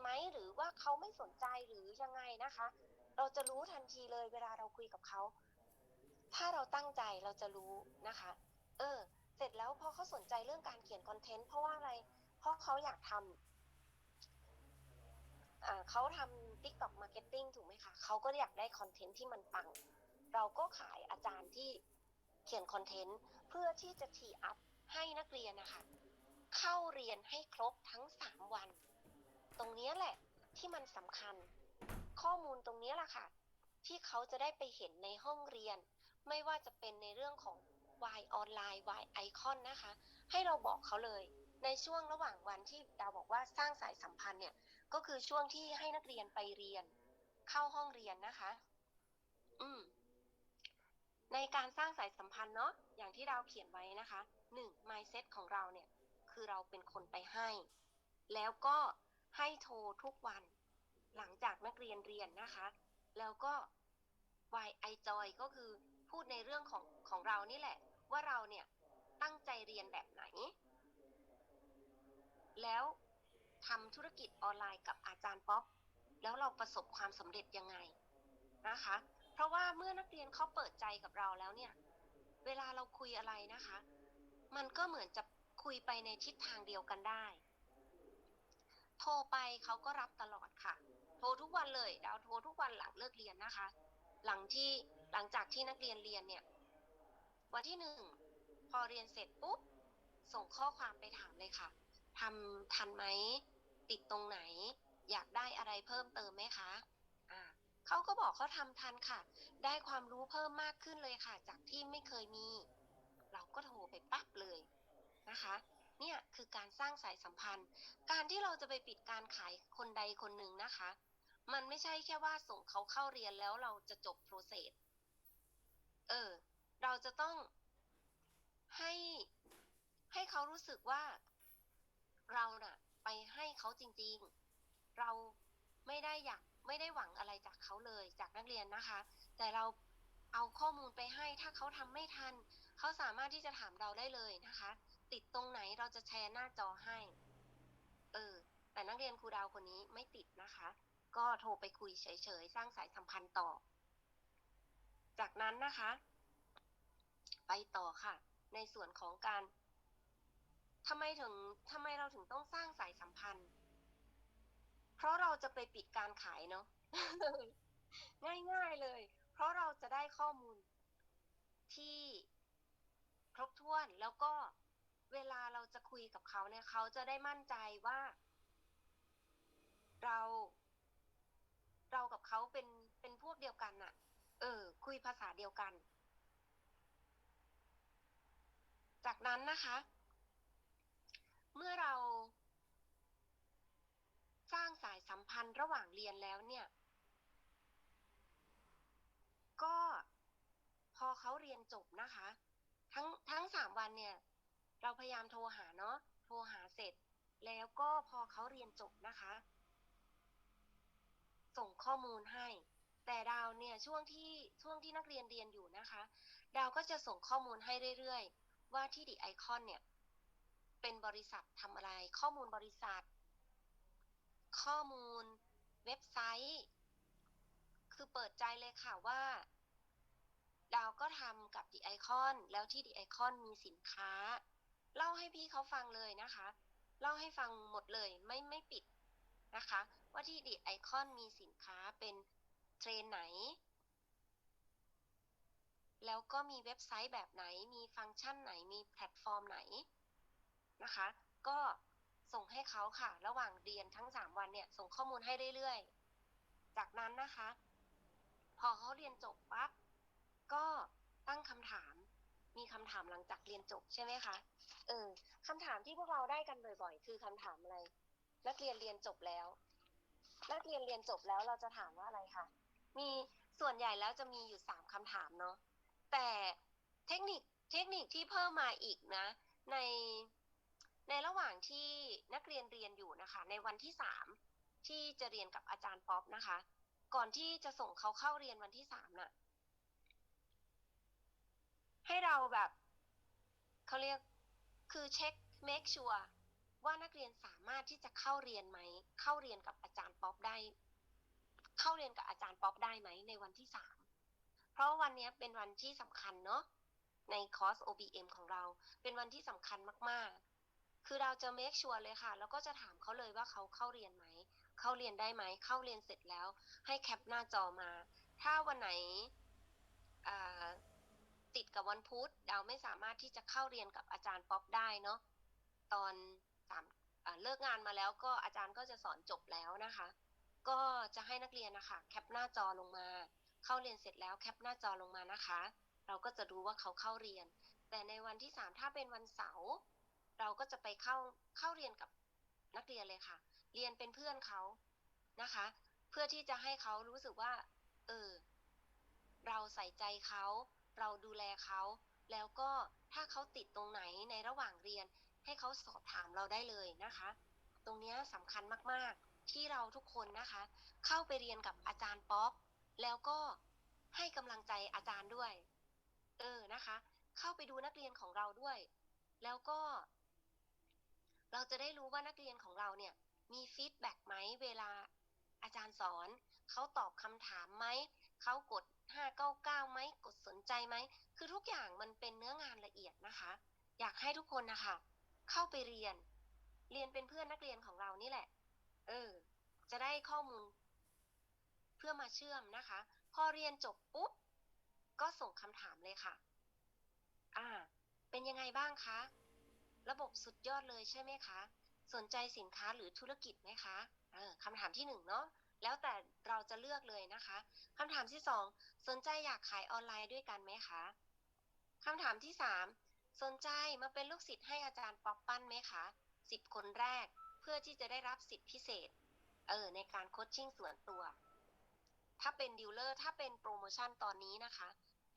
ไหมหรือว่าเขาไม่สนใจหรือยังไงนะคะ เราจะรู้ทันทีเลยเวลาเราคุยกับเขา ถ้าเราตั้งใจเราจะรู้นะคะ เออ เสร็จแล้วพอเขาสนใจเรื่องการเขียนคอนเทนต์เพราะว่าอะไร เพราะเขาอยากทำอ่าเขาทำ TikTok Marketing ถูกไหมคะเขาก็อยากได้คอนเทนต์ที่มันปัง เราก็ขายอาจารย์ที่เขียนคอนเทนต์เพื่อที่จะทีอัพให้นักเรียนนะคะ เข้าเรียนให้ครบทั้ง 3 วัน ตรงนี้แหละที่มันสำคัญ ข้อมูลตรงนี้แหละค่ะ ที่เขาจะได้ไปเห็นในห้องเรียน ไม่ว่าจะเป็นในเรื่องของ Y ออนไลน์ Y ไอคอนนะคะ ให้เราบอกเขาเลย ในช่วงระหว่างวันที่ดาวบอกว่าสร้างสายสัมพันธ์เนี่ย ก็คือช่วงที่ให้นักเรียนไปเรียน เข้าห้องเรียนนะคะ อืมในการสร้างสายสัมพันธ์เนาะอย่างที่ดาวเขียนไว้นะคะหนึ่ง mindset ของเราเนี่ย คือเราเป็นคนไปให้ แล้วก็ ให้โทรทุกวัน หลังจากนักเรียนเรียนนะคะ แล้วก็ why I joy ก็คือพูดในเรื่องของของเรานี่แหละ ว่าเราเนี่ยตั้งใจเรียนแบบไหน แล้วทำธุรกิจออนไลน์กับอาจารย์ป๊อปแล้วเราประสบความสำเร็จยังไงนะคะ เพราะว่าเมื่อนักเรียนเขาเปิดใจกับเราแล้วเนี่ย เวลาเราคุยอะไรนะคะ มันก็เหมือนจะคุยไปในทิศทางเดียวกันได้ เขาก็รับตลอดค่ะ โทรทุกวันเลยดาวโทรทุกวันหลังเลิกเรียนนะคะ หลังที่หลังจากที่นักเรียนเรียนเนี่ย วันที่หนึ่งพอเรียนเสร็จปุ๊บส่งข้อความไปถามเลยค่ะทำทันไหมติดตรงไหน อยากได้อะไรเพิ่มเติมไหมคะอ่าเขาก็บอกเขาทำทันค่ะ ได้ความรู้เพิ่มมากขึ้นเลยค่ะ จากที่ไม่เคยมี เราก็โทรไปปั๊บเลยนะคะ เนี่ยคือการสร้างสายสัมพันธ์ การที่เราจะไปปิดการขายคนใดคนหนึ่งนะคะ มันไม่ใช่แค่ว่าส่งเขาเข้าเรียนแล้วเราจะจบโปรเซสเออ เราจะต้องให้ให้เขารู้สึกว่าเราน่ะ ไปให้เขาจริง ๆ เราไม่ได้อยากไม่ได้หวังอะไรจากเขาเลยจากนักเรียนนะคะ แต่เราเอาข้อมูลไปให้ถ้าเขาทำไม่ทัน เขาสามารถที่จะถามเราได้เลยนะคะ ติดตรงไหนเราจะแชร์หน้าจอให้ เออ แต่นักเรียนครูดาวคนนี้ไม่ติดนะคะ ก็โทรไปคุยเฉยๆ สร้างสายสัมพันธ์ต่อ จากนั้นนะคะ ไปต่อค่ะ ในส่วนของการทำไมถึงทำไมเราถึงต้องสร้างสายสัมพันธ์ เพราะเราจะไปปิดการขายเนาะง่ายๆเลย เพราะเราจะได้ข้อมูลที่ครบถ้วนแล้วก็ เวลาเราจะคุยกับเขาเนี่ยเขาจะได้มั่นใจว่า เรา เรากับเขาเป็นเป็นพวกเดียวกันน่ะ เออ คุยภาษาเดียวกัน จากนั้นนะคะ เมื่อเราสร้างสายสัมพันธ์ระหว่างเรียนแล้วเนี่ย ก็พอเขาเรียนจบนะคะ ทั้งทั้งสามวันเนี่ย เราพยายามโทรหาเนาะโทรหาเสร็จ แล้วก็พอเขาเรียนจบนะคะ ส่งข้อมูลให้ แต่ดาวเนี่ยช่วงที่ช่วงที่นักเรียนเรียนอยู่นะคะ ดาวก็จะส่งข้อมูลให้เรื่อยๆ ว่าที่ดีไอคอนเนี่ย เป็นบริษัททำอะไร ข้อมูลบริษัท ข้อมูลเว็บไซต์ คือเปิดใจเลยค่ะว่าดาวก็ทำกับดีไอคอนแล้วที่ดีไอคอนมีสินค้า เล่าให้พี่เขาฟังเลยนะคะ เล่าให้ฟังหมดเลยไม่ไม่ปิดนะคะ ว่าที่ดีไอคอนมีสินค้าเป็นเทรนไหน แล้วก็มีเว็บไซต์แบบไหน มีฟังก์ชันไหน มีแพลตฟอร์มไหนนะคะ ก็ส่งให้เขาค่ะ ระหว่างเรียนทั้ง 3 วันเนี่ย ส่งข้อมูลให้เรื่อยๆ จากนั้นนะคะ พอเขาเรียนจบปั๊บก็ตั้งคำถาม มีคำถามหลังจากเรียนจบใช่ไหมคะ เออคำถามที่พวกเราได้กันบ่อย ๆ คือคำถามอะไร นักเรียนเรียนจบแล้ว นักเรียนเรียนจบแล้วเราจะถามว่าอะไรคะ มีส่วนใหญ่แล้วจะมีอยู่สามคำถามเนาะ แต่เทคนิคเทคนิคที่เพิ่มมาอีกนะ ในในระหว่างที่นักเรียนเรียนอยู่นะคะ ในวันที่สามที่จะเรียนกับอาจารย์ป๊อปนะคะ ก่อนที่จะส่งเขาเข้าเรียนวันที่สามน่ะ ให้เราแบบเขาเรียกคือเช็ค make sure ว่านักเรียนสามารถที่จะเข้าเรียนไหม เข้าเรียนกับอาจารย์ป๊อปได้ เข้าเรียนกับอาจารย์ป๊อปได้ไหมในวันที่สามเพราะวันนี้เป็นวันที่สำคัญเนาะในคอร์ส OBM ของเรา เป็นวันที่สำคัญมากๆ คือเราจะ make sure เลยค่ะ แล้วก็จะถามเขาเลยว่าเขาเข้าเรียนไหม เข้าเรียนได้ไหม เข้าเรียนเสร็จแล้ว ให้แคปหน้าจอมา ถ้าวันไหน ติดกับวันพุธเราไม่สามารถที่จะเข้าเรียนกับอาจารย์ป๊อปได้เนาะตอนสามเลิกงานมาแล้วก็อาจารย์ก็จะสอนจบแล้วนะคะ ก็จะให้นักเรียนนะคะแคปหน้าจอลงมา เข้าเรียนเสร็จแล้วแคปหน้าจอลงมานะคะ เราก็จะดูว่าเขาเข้าเรียน แต่ในวันที่สามถ้าเป็นวันเสาร์เราก็จะไปเข้าเข้าเรียนกับนักเรียนเลยค่ะ เรียนเป็นเพื่อนเขานะคะ เพื่อที่จะให้เขารู้สึกว่า เออ เราใส่ใจเขา เราดูแลเขาแล้วก็ถ้าเขาติดตรงไหนในระหว่างเรียน ให้เขาสอบถามเราได้เลยนะคะ ตรงนี้สำคัญมากๆ ที่เราทุกคนนะคะ เข้าไปเรียนกับอาจารย์ป๊อปแล้วก็ให้กำลังใจอาจารย์ด้วย เออนะคะ เข้าไปดูนักเรียนของเราด้วย แล้วก็ เราจะได้รู้ว่านักเรียนของเราเนี่ย มีฟีดแบ็กไหมเวลาอาจารย์สอน เขาตอบคำถามไหม เขากด 599ไหมกดสนใจไหม คือทุกอย่างมันเป็นเนื้องานละเอียดนะคะ อยากให้ทุกคนนะคะ เข้าไปเรียน เรียนเป็นเพื่อนนักเรียนของเรานี่แหละ เออ จะได้ข้อมูล เพื่อมาเชื่อมนะคะ พอเรียนจบปุ๊บ ก็ส่งคำถามเลยค่ะ อ่า เป็นยังไงบ้างคะ ระบบสุดยอดเลยใช่ไหมคะ สนใจสินค้าหรือธุรกิจไหมคะ เออคำถามที่หนึ่งเนาะ แล้วแต่เราจะเลือกเลยนะคะคำถามที่สองสนใจอยากขายออนไลน์ด้วยกันไหมคะคำถามที่สามสนใจมาเป็นลูกศิษย์ให้อาจารย์ป๊อปปั้นไหมคะสิบคนแรกเพื่อที่จะได้รับสิทธิพิเศษ เออ ในการโคชชิ่งส่วนตัว ถ้าเป็นดีลเลอร์ถ้าเป็นโปรโมชั่นตอนนี้นะคะ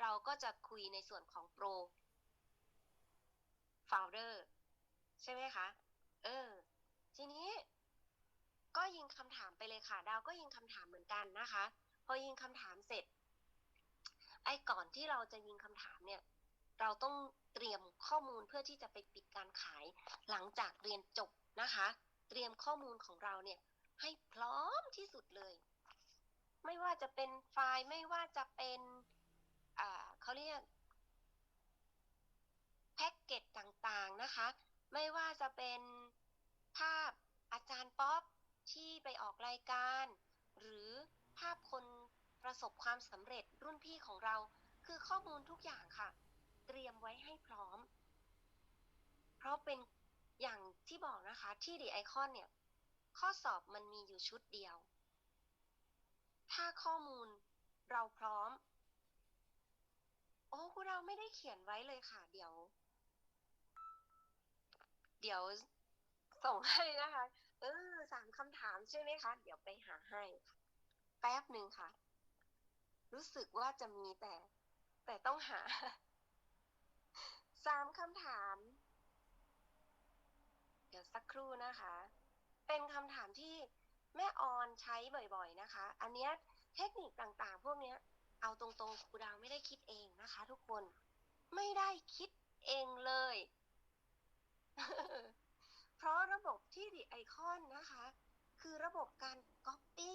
เราก็จะคุยในส่วนของโปร f o u n d e r ใช่ไหมคะ เออ ทีนี้ ก็ยิงคำถามไปเลยค่ะ ดาวก็ยิงคำถามเหมือนกันนะคะ พอยิงคำถามเสร็จ ไอ้ก่อนที่เราจะยิงคำถามเนี่ย เราต้องเตรียมข้อมูลเพื่อที่จะไปปิดการขายหลังจากเรียนจบนะคะ เตรียมข้อมูลของเราเนี่ย ให้พร้อมที่สุดเลย ไม่ว่าจะเป็นไฟล์ไม่ว่าจะเป็นอ่าเขาเรียกแพ็กเกจต่างๆนะคะ ไม่ว่าจะเป็นภาพอาจารย์ป๊อป ที่ไปออกรายการ หรือภาพคนประสบความสำเร็จรุ่นพี่ของเรา คือข้อมูลทุกอย่างค่ะ เตรียมไว้ให้พร้อม เพราะเป็นอย่างที่บอกนะคะที่ดีไอคอนเนี่ย ข้อสอบมันมีอยู่ชุดเดียว ถ้าข้อมูลเราพร้อม โอ้คุณเราไม่ได้เขียนไว้เลยค่ะ เดี๋ยว เดี๋ยวส่งให้นะคะ เออสามคำถามใช่ไหมคะ เดี๋ยวไปหาให้ แป๊บหนึ่งค่ะ รู้สึกว่าจะมีแต่ แต่ต้องหาสามคำถาม เดี๋ยวสักครู่นะคะ เป็นคำถามที่แม่ออนใช้บ่อยๆนะคะ อันเนี้ยเทคนิคต่างๆ พวกเนี้ย เอาตรงๆครูดาวไม่ได้คิดเองนะคะ ทุกคนไม่ได้คิดเองเลย เพราะระบบที่ดีไอคอนนะคะ คือระบบการ Copy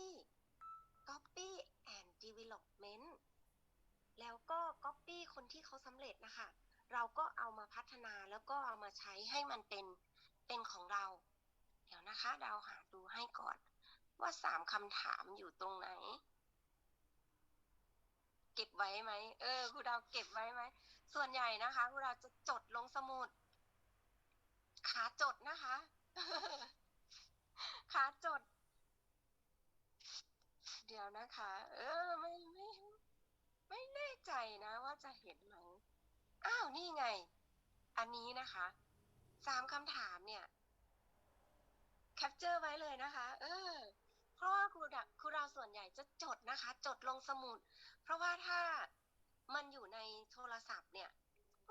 Copy and Development แล้วก็ Copy คนที่เขาสำเร็จนะคะ เราก็เอามาพัฒนาแล้วก็เอามาใช้ให้มันเป็นเป็นของเรา เดี๋ยวนะคะ ดาวหาดูให้ก่อน ว่าสามคำถามอยู่ตรงไหน เก็บไว้ไหม เออครูดาวเก็บไว้ไหม ส่วนใหญ่นะคะครูดาวจะจดลงสมุด ขาจดนะคะ ขาจด เดี๋ยวนะคะ เออไม่ไม่ไม่แน่ใจนะ ว่าจะเห็นไหมอ้าวนี่ไง อันนี้นะคะสามคำถามเนี่ยแคปเจอร์ไว้เลยนะคะ เออ เพราะว่าครูดาครูเราส่วนใหญ่จะจดนะคะ จดลงสมุด เพราะว่าถ้ามันอยู่ในโทรศัพท์เนี่ย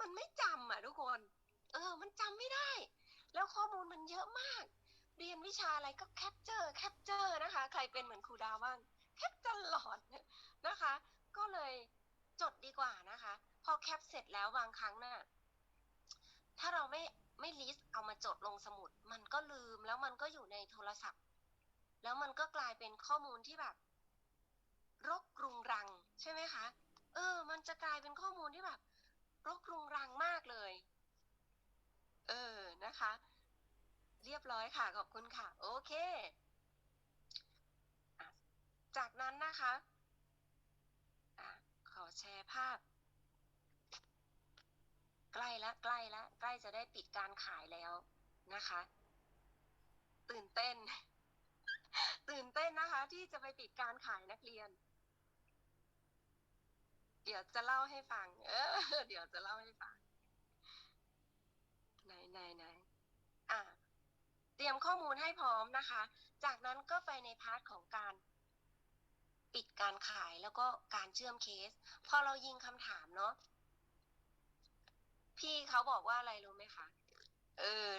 มันไม่จำอะทุกคน เออ มันจำไม่ได้ แล้วข้อมูลมันเยอะมาก เรียนวิชาอะไรก็แคปเจอร์แคปเจอร์นะคะ ใครเป็นเหมือนครูดาวบ้างแคปตลอดนะคะ ก็เลยจดดีกว่านะคะ พอแคปเสร็จแล้วบางครั้งน่ะถ้าเราไม่ไม่ลิสต์เอามาจดลงสมุด มันก็ลืมแล้วมันก็อยู่ในโทรศัพท์ แล้วมันก็กลายเป็นข้อมูลที่แบบ รกรุงรังใช่ไหมคะ เออ มันจะกลายเป็นข้อมูลที่แบบ รกรุงรังมากเลย เออนะคะ เรียบร้อยค่ะ ขอบคุณค่ะ โอเค จากนั้นนะคะอะขอแชร์ภาพ ใกล้ล้วใกล้ล้วใกล้จะได้ปิดการขายแล้วนะคะ ตื่นเต้น ตื่นเต้นนะคะ ที่จะไปปิดการขายนักเรียน เดี๋ยวจะเล่าให้ฟัง เออ เดี๋ยวจะเล่าให้ฟัง นไหนไหนอะเตรียมข้อมูลให้พร้อมนะคะ จากนั้นก็ไปในพาร์ทของการปิดการขายแล้วก็การเชื่อมเคส พอเรายิงคำถามเนาะพี่เขาบอกว่าอะไรรู้ไหมคะ เออ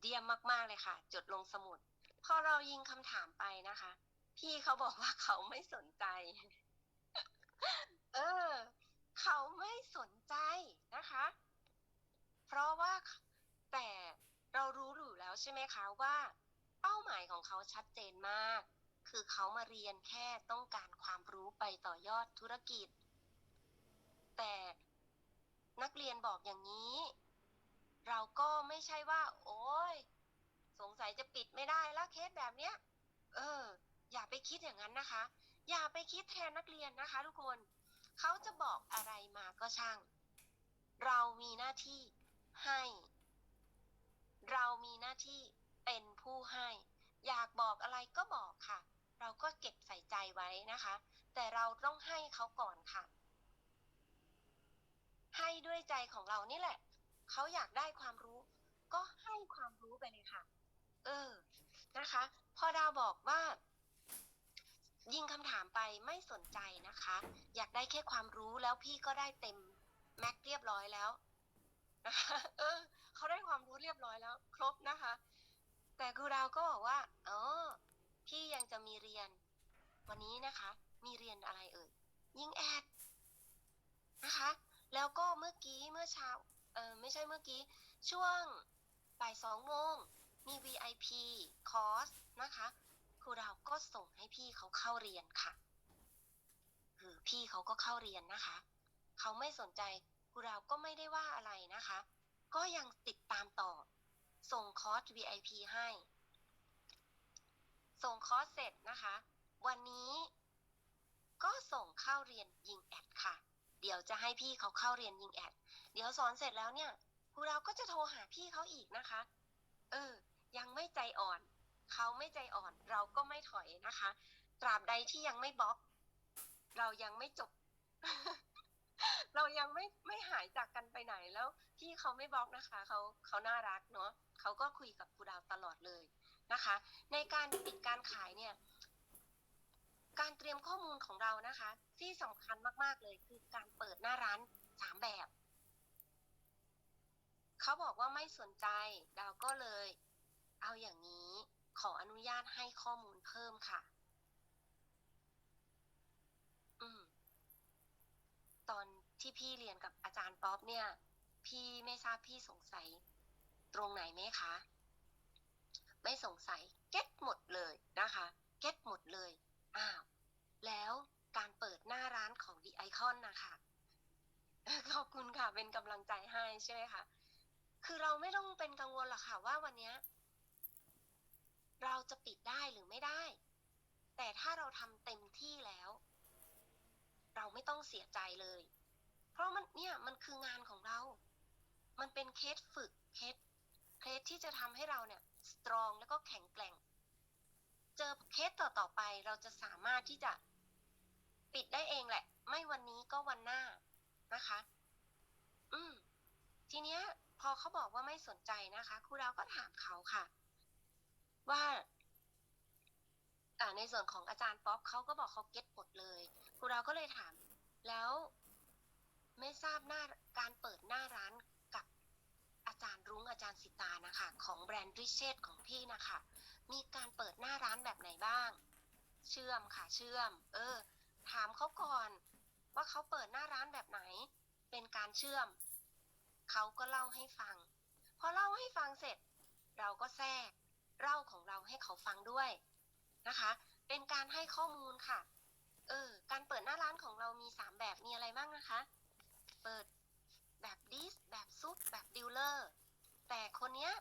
เดียมมาก ๆ เลยค่ะ จดลงสมุด พอเรายิงคำถามไปนะคะ พี่เขาบอกว่าเขาไม่สนใจ เออ เขาไม่สนใจนะคะ เพราะว่าแต่เรารู้อยู่แล้วใช่ไหมคะว่า เป้าหมายของเขาชัดเจนมาก คือเขามาเรียนแค่ต้องการความรู้ไปต่อยอดธุรกิจ แต่นักเรียนบอกอย่างนี้ เราก็ไม่ใช่ว่า โอ้ยสงสัยจะปิดไม่ได้ละเคสแบบเนี้ย เออ อย่าไปคิดอย่างนั้นนะคะ อย่าไปคิดแทนนักเรียนนะคะ ทุกคน เขาจะบอกอะไรมาก็ช่าง เรามีหน้าที่ ให้ เรามีหน้าที่เป็นผู้ให้ อยากบอกอะไรก็บอกค่ะ เราก็เก็บใส่ใจไว้นะคะ แต่เราต้องให้เขาก่อนค่ะ ให้ด้วยใจของเรานี่แหละ เขาอยากได้ความรู้ ก็ให้ความรู้ไปเลยค่ะ เออ นะคะ พอดาวบอกว่ายิงคำถามไปไม่สนใจนะคะ อยากได้แค่ความรู้แล้วพี่ก็ได้เต็มแม็กเรียบร้อยแล้ว เออเขาได้ความรู้เรียบร้อยแล้ว ครบนะคะ แต่ครูดาวก็บอกว่าเออพี่ยังจะมีเรียน วันนี้นะคะ มีเรียนอะไรเอ่ยยิงแอดนะคะ แล้วก็เมื่อกี้เมื่อเช้าเออไม่ใช่เมื่อกี้ ช่วงบ่ายสองโมงมี VIP คอร์สนะคะครูดาวก็ส่งให้พี่เขาเข้าเรียนค่ะหรือพี่เขาก็เข้าเรียนนะคะ เขาไม่สนใจ ครูดาวก็ไม่ได้ว่าอะไรนะคะ ก็ยังติดตามต่อ ส่งคอร์ส VIP ให้ ส่งคอร์สเสร็จนะคะ วันนี้ก็ส่งเข้าเรียนยิงแอดค่ะ เดี๋ยวจะให้พี่เขาเข้าเรียนยิงแอด เดี๋ยวสอนเสร็จแล้วเนี่ยครูดาก็จะโทรหาพี่เขาอีกนะคะ เออ ยังไม่ใจอ่อน เขาไม่ใจอ่อน เราก็ไม่ถอยนะคะ ตราบใดที่ยังไม่บล็อก เรายังไม่จบ เรายังไม่ไม่หายจากกันไปไหนแล้วพี่เขาไม่บล็อกนะคะเขาเขาน่ารักเนาะเขาก็คุยกับครูดาวตลอดเลยนะคะ ในการปิดการขายเนี่ย การเตรียมข้อมูลของเรานะคะ ที่สำคัญมาก ๆเลยคือการเปิดหน้าร้านสามแบบเขาบอกว่าไม่สนใจดาวก็เลย เอาอย่างนี้ขออนุญาตให้ข้อมูลเพิ่มค่ะ อืม ตอน ที่พี่เรียนกับอาจารย์ป๊อปเนี่ย พี่ไม่ทราบพี่สงสัยตรงไหนไหมคะ ไม่สงสัยเก็ตหมดเลยนะคะเก็ตหมดเลยอ้าวแล้วการเปิดหน้าร้านของ The Icon นะคะขอบคุณค่ะ เป็นกำลังใจให้ใช่ไหมคะคือเราไม่ต้องเป็นกังวลหรอกค่ะว่าวันนี้เราจะปิดได้หรือไม่ได้ แต่ถ้าเราทำเต็มที่แล้ว เราไม่ต้องเสียใจเลย เพราะมันเนี่ยมันคืองานของเรา มันเป็นเคสฝึกเคสเคสที่จะทำให้เราเนี่ยสตรองแล้วก็แข็งแกร่ง เจอเคสต่อต่อไปเราจะสามารถที่จะปิดได้เองแหละ ไม่วันนี้ก็วันหน้านะคะ อืม ทีเนี้ย พอเขาบอกว่าไม่สนใจนะคะครูดาก็ถามเขาค่ะ ว่าในส่วนของอาจารย์ป๊อปเขาก็บอกเขาเก็ตหมดเลยครูดาก็เลยถาม แล้ว ไม่ทราบหน้าการเปิดหน้าร้านกับอาจารย์รุ้งอาจารย์สิตานะคะ ของแบรนด์ริเชตของพี่นะคะ มีการเปิดหน้าร้านแบบไหนบ้าง เชื่อมค่ะเชื่อม เออ ถามเขาก่อน ว่าเขาเปิดหน้าร้านแบบไหน เป็นการเชื่อม เขาก็เล่าให้ฟัง พอเล่าให้ฟังเสร็จ เราก็แทรกเล่าของเราให้เขาฟังด้วยนะคะ เป็นการให้ข้อมูลค่ะ เออ การเปิดหน้าร้านของเรามีสามแบบมีอะไรบ้างนะคะ เปิดแบบดิสแบบซุปแบบดิวเลอร์แต่คนเนี้ย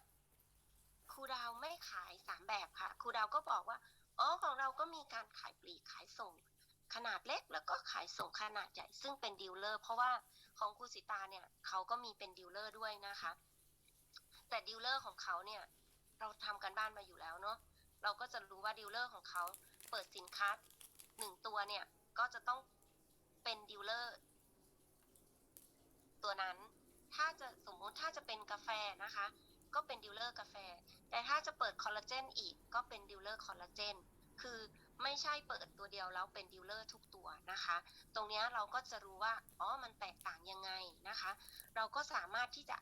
ครูดาวไม่ขายสามแบบค่ะครูดาวก็บอกว่าอ๋อของเราก็มีการขายปลีกขายส่ง ขนาดเล็กแล้วก็ขายส่งขนาดใหญ่ซึ่งเป็นดีลเลอร์เพราะว่าของครูสิตาเนี่ยเขาก็มีเป็นดีลเลอร์ด้วยนะคะ แต่ดีลเลอร์ของเขาเนี่ย เราทำกันบ้านมาอยู่แล้วเนาะเราก็จะรู้ว่าดีลเลอร์ของเขาเปิดสินค้าหนึ่งตัวเนี่ยก็จะต้องเป็นดีลเลอร์ ตัวนั้น ถ้าจะสมมุติถ้าจะเป็นกาแฟนะคะ ก็เป็นดีลเลอร์กาแฟ แต่ถ้าจะเปิดคอลลาเจนอีกก็เป็นดีลเลอร์คอลลาเจนคือไม่ใช่เปิดตัวเดียวแล้วเป็นดีลเลอร์ทุกตัวนะคะ ตรงนี้เราก็จะรู้ว่าอ๋อมันแตกต่างยังไงนะคะ เราก็สามารถที่จะ